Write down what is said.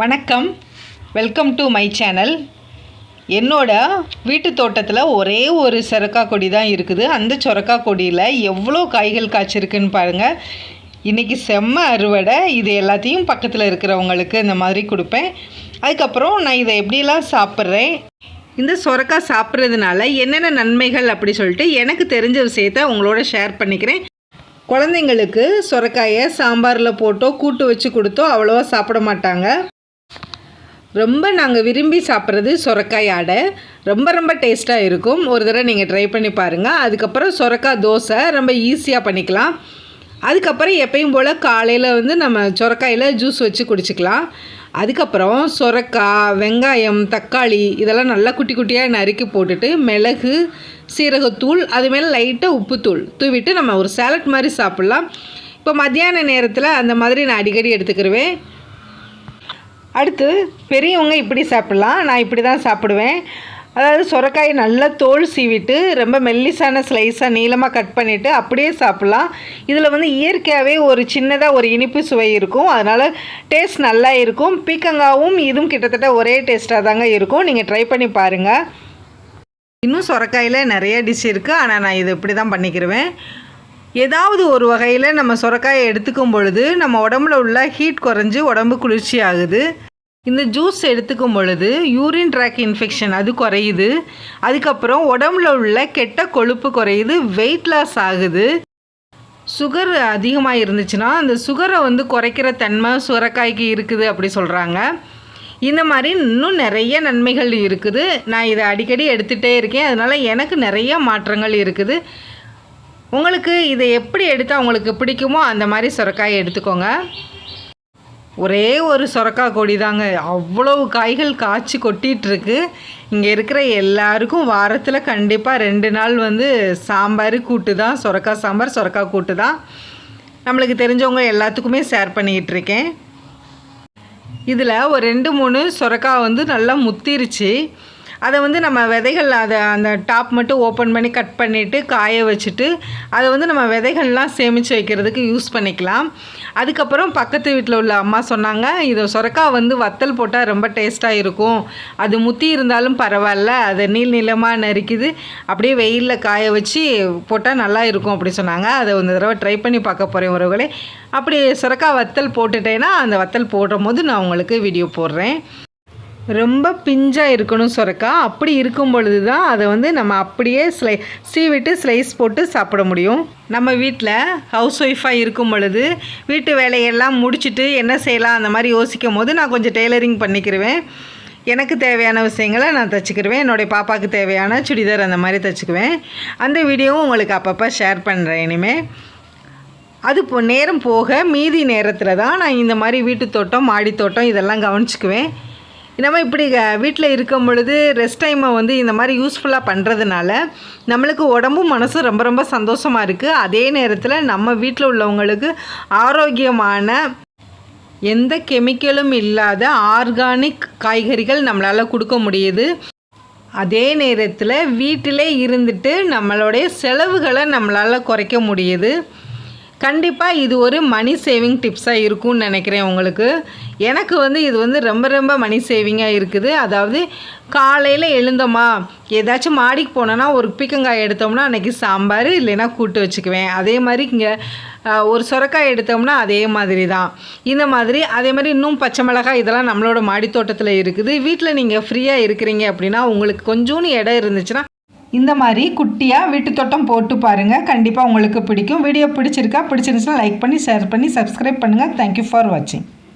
வணக்கம். Welcome to my channel என்னோட வீட்டு தோட்டத்தில் ஒரே ஒரு சொரக்காய் கொடி தான் இருக்குது. அந்த சொரக்கா கொடியில் எவ்வளோ காய்கள் காய்ச்சிருக்குன்னு பாருங்கள் இன்றைக்கி செம்ம அறுவடை. இது எல்லாத்தையும் பக்கத்தில் இருக்கிறவங்களுக்கு இந்த மாதிரி கொடுப்பேன். அதுக்கப்புறம் நான் இதை எப்படிலாம் சாப்பிட்றேன்? இந்த சொரக்காய் சாப்பிட்றதுனால என்னென்ன நன்மைகள் அப்படி சொல்லிட்டு எனக்கு தெரிஞ்ச விஷயத்த உங்களோட ஷேர் பண்ணிக்கிறேன். குழந்தைங்களுக்கு சொரக்காயை சாம்பாரில் போட்டோ கூட்டு வச்சு கொடுத்தோ அவ்வளோவா சாப்பிட மாட்டாங்க. ரொம்ப நாங்கள் விரும்பி சாப்பிட்றது சொரக்காய் ஆடை. ரொம்ப ரொம்ப டேஸ்ட்டாக இருக்கும். ஒரு தடவை நீங்கள் ட்ரை பண்ணி பாருங்கள் அதுக்கப்புறம் சொரக்காய் தோசை ரொம்ப ஈஸியாக பண்ணிக்கலாம். அதுக்கப்புறம் எப்பயும் போல் காலையில் வந்து நம்ம சொரக்காயில் ஜூஸ் வச்சு குடிச்சிக்கலாம். அதுக்கப்புறம் சொரக்காய் வெங்காயம் தக்காளி இதெல்லாம் நல்லா குட்டி குட்டியாக நறுக்கி போட்டுட்டு மிளகு சீரகத்தூள் அது மேலே லைட்டாக உப்புத்தூள் தூவிட்டு நம்ம ஒரு சேலட் மாதிரி சாப்பிட்லாம். இப்போ மத்தியான நேரத்தில் அந்த மாதிரி நான் அடிக்கடி எடுத்துக்கிருவேன். அடுத்து பெரியவங்க இப்படி சாப்பிட்லாம் நான் இப்படி தான் சாப்பிடுவேன். அதாவது சுரக்காயை நல்லா தோல் சீவிட்டு ரொம்ப மெல்லிசான ஸ்லைஸாக நீளமாக கட் பண்ணிவிட்டு அப்படியே சாப்பிட்லாம். இதில் வந்து இயற்கையாகவே ஒரு சின்னதாக ஒரு இனிப்பு சுவை இருக்கும். அதனால் டேஸ்ட் நல்லா இருக்கும். பீக்கங்காவும் இதுவும் கிட்டத்தட்ட ஒரே டேஸ்ட்டாக தாங்க இருக்கும். நீங்கள் ட்ரை பண்ணி பாருங்கள் இன்னும் சுரக்காயில் நிறைய டிஷ் இருக்குது ஆனால் நான் இது இப்படி தான் பண்ணிக்கிருவேன். ஏதாவது ஒரு வகையில் நம்ம சுரக்காயை எடுத்துக்கும் பொழுது நம்ம உடம்புல உள்ள ஹீட் குறைஞ்சி உடம்பு குளிர்ச்சி ஆகுது இந்த ஜூஸ் எடுத்துக்கும் பொழுது யூரின் ட்ராக் இன்ஃபெக்ஷன் அது குறையுது. அதுக்கப்புறம் உடம்புல உள்ள கெட்ட கொழுப்பு குறையுது வெயிட் லாஸ் ஆகுது. சுகர் அதிகமாக இருந்துச்சுன்னா அந்த சுகரை வந்து குறைக்கிற தன்மை சுரக்காய்க்கு இருக்குது அப்படி சொல்கிறாங்க இந்த மாதிரி இன்னும் நிறைய நன்மைகள் இருக்குது. நான் இதை அடிக்கடி எடுத்துகிட்டே இருக்கேன். அதனால் எனக்கு நிறைய மாற்றங்கள் இருக்குது. உங்களுக்கு இதை எப்படி எடுத்தால் உங்களுக்கு பிடிக்குமோ அந்த மாதிரி சுரக்காயை எடுத்துக்கோங்க. ஒரே ஒரு சொரக்காய் கொடி தாங்க அவ்வளவு காய்கள் காய்ச்சி கொட்டிகிட்ருக்கு இங்கே இருக்கிற எல்லாருக்கும் வாரத்தில் கண்டிப்பாக ரெண்டு நாள் வந்து சாம்பார் கூட்டு தான் சொரக்காய் சாம்பார் சொரக்காய் கூட்டு தான் நம்மளுக்கு தெரிஞ்சவங்க எல்லாத்துக்குமே ஷேர் பண்ணிக்கிட்டு இருக்கேன் இதில் ஒரு ரெண்டு மூணு சொரக்காய் வந்து நல்லா முத்திருச்சு. அதை வந்து நம்ம விதைகள் அதை அந்த டாப் மட்டும் ஓப்பன் பண்ணி கட் பண்ணிவிட்டு காய வச்சுட்டு அதை வந்து நம்ம விதைகள்லாம் சேமித்து வைக்கிறதுக்கு யூஸ் பண்ணிக்கலாம். அதுக்கப்புறம் பக்கத்து வீட்டில் உள்ள அம்மா சொன்னாங்க இதை சொரக்காய் வந்து வத்தல் போட்டால் ரொம்ப டேஸ்ட்டாக இருக்கும். அது முத்தி இருந்தாலும் பரவாயில்ல அதை நீள் நீளமாக நறுக்கிது. அப்படியே வெயிலில் காய வச்சு போட்டால் நல்லா இருக்கும் அப்படி சொன்னாங்க. அதை ஒரு தடவை ட்ரை பண்ணி பார்க்க போகிறேன் உறவுகளே. அப்படி சுரக்காய் வத்தல் போட்டுட்டேன்னா அந்த வத்தல் போடும் போது நான் உங்களுக்கு வீடியோ போடுறேன். ரொம்ப பிஞ்சாக இருக்கணும் சுரக்கா. அப்படி இருக்கும் பொழுது தான் அதை வந்து நம்ம அப்படியே ஸ்லை சீவிட்டு ஸ்லைஸ் போட்டு சாப்பிட முடியும். நம்ம வீட்டில் ஹவுஸ் ஒய்ஃபாக இருக்கும் பொழுது வீட்டு வேலையெல்லாம் முடிச்சுட்டு என்ன செய்யலாம் அந்த மாதிரி யோசிக்கும் போது நான் கொஞ்சம் டெய்லரிங் பண்ணிக்கிருவேன். எனக்கு தேவையான விஷயங்களை நான் தச்சுக்கிடுவேன் என்னுடைய பாப்பாவுக்கு தேவையான சுடிதார் அந்த மாதிரி தைச்சிக்குவேன். அந்த வீடியோவும் உங்களுக்கு அப்பப்போ ஷேர் பண்ணுறேன் இனிமேல் அது இப்போ நேரம் போக மீதி நேரத்தில் தான் நான் இந்த மாதிரி வீட்டு தோட்டம் மாடி தோட்டம் இதெல்லாம் கவனிச்சுக்குவேன். நம்ம இப்படி வீட்டில் இருக்கும் பொழுது ரெஸ்ட் டைமை வந்து இந்த மாதிரி யூஸ்ஃபுல்லாக பண்ணுறதுனால நம்மளுக்கு உடம்பும் மனசும் ரொம்ப ரொம்ப சந்தோஷமாக இருக்குது அதே நேரத்தில் நம்ம வீட்டில் உள்ளவங்களுக்கு ஆரோக்கியமான எந்த கெமிக்கலும் இல்லாத ஆர்கானிக் காய்கறிகள் நம்மளால் கொடுக்க முடியுது. அதே நேரத்தில் வீட்டிலே இருந்துட்டு நம்மளுடைய செலவுகளை நம்மளால் குறைக்க முடியுது. கண்டிப்பாக இது ஒரு மணி சேவிங் டிப்ஸாக இருக்கும்னு நினைக்கிறேன் உங்களுக்கு. எனக்கு வந்து இது வந்து ரொம்ப ரொம்ப மணி சேவிங்காக இருக்குது. அதாவது காலையில் எழுந்தோமா ஏதாச்சும் மாடிக்கு போனோன்னா ஒரு பீக்கங்காய் எடுத்தோம்னா அன்றைக்கி சாம்பார் இல்லைன்னா கூட்டு வச்சுக்குவேன். அதே மாதிரி இங்கே ஒரு சுரக்காய் எடுத்தோம்னா அதே மாதிரி தான். இந்த மாதிரி அதே மாதிரி இன்னும் பச்சை மிளகாய் இதெல்லாம் நம்மளோட மாடி தோட்டத்தில் இருக்குது வீட்டில் நீங்கள் ஃப்ரீயாக இருக்கிறீங்க அப்படின்னா உங்களுக்கு கொஞ்சோன்னு இடம் இருந்துச்சுன்னா இந்த மாதிரி குட்டியாக வீட்டு தோட்டம் போட்டு பாருங்கள் கண்டிப்பாக உங்களுக்கு பிடிக்கும். வீடியோ பிடிச்சிருக்கா பிடிச்சிருந்துச்சுன்னா லைக் பண்ணி ஷேர் பண்ணி சப்ஸ்கிரைப் பண்ணுங்கள் தேங்க்யூ ஃபார் வாட்சிங்